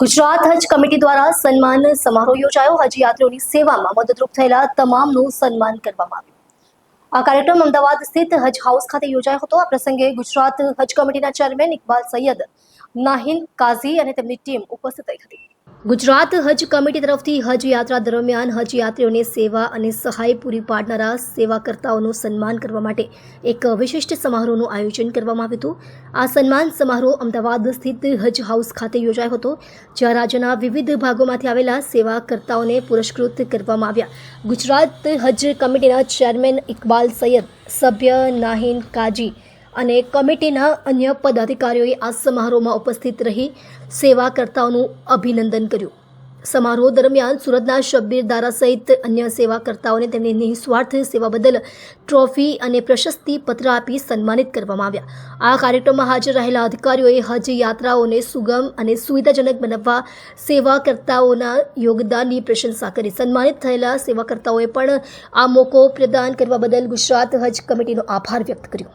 ગુજરાત હજ કમિટી દ્વારા સન્માન સમારોહ યોજાયો. હજ યાત્રીઓની સેવામાં મદદરૂપ થયેલા તમામનું સન્માન કરવામાં આવ્યું. આ કાર્યક્રમ અમદાવાદ સ્થિત હજ હાઉસ ખાતે યોજાયો હતો. આ પ્રસંગે ગુજરાત હજ કમિટીના ચેરમેન ઇકબાલ સૈયદ, નાહિન કાઝી અને તેમની ટીમ ઉપસ્થિત રહી હતી. ગુજરાત હજ કમિટી તરફથી હજ યાત્રા દરમિયાન હજ યાત્રીઓને સેવા અને સહાય પૂરી પાડનારા સેવાકર્તાઓનું સન્માન કરવા માટે એક વિશિષ્ટ સમારોહનું આયોજન કરવામાં આવ્યું હતું. આ સન્માન સમારોહ અમદાવાદ સ્થિત હજ હાઉસ ખાતે યોજાયો હતો, જ્યાં રાજ્યના વિવિધ ભાગોમાંથી આવેલા સેવાકર્તાઓને પુરસ્કૃત કરવામાં આવ્યા. ગુજરાત હજ કમિટીના ચેરમેન ઇકબાલ સૈયદ, સભ્ય નાહિન કાજી અને કમિટીના અન્ય પદાધિકારીઓએ આ સમારોહમાં ઉપસ્થિત રહી સેવાકર્તાઓનું અભિનંદન કર્યું. સમારોહ દરમિયાન સુરતના શબ્બીર દારા સહિત અન્ય સેવાકર્તાઓને તેમની નિઃસ્વાર્થ સેવા બદલ ટ્રોફી અને પ્રશસ્તિ પત્ર આપી સન્માનિત કરવામાં આવ્યા. આ કાર્યક્રમમાં હાજર રહેલા અધિકારીઓએ હજ યાત્રાઓને સુગમ અને સુવિધાજનક બનાવવા સેવાકર્તાઓના યોગદાનની પ્રશંસા કરી. સન્માનિત થયેલા સેવાકર્તાઓએ પણ આ મોકો પ્રદાન કરવા બદલ ગુજરાત હજ કમિટીનો આભાર વ્યક્ત કર્યો.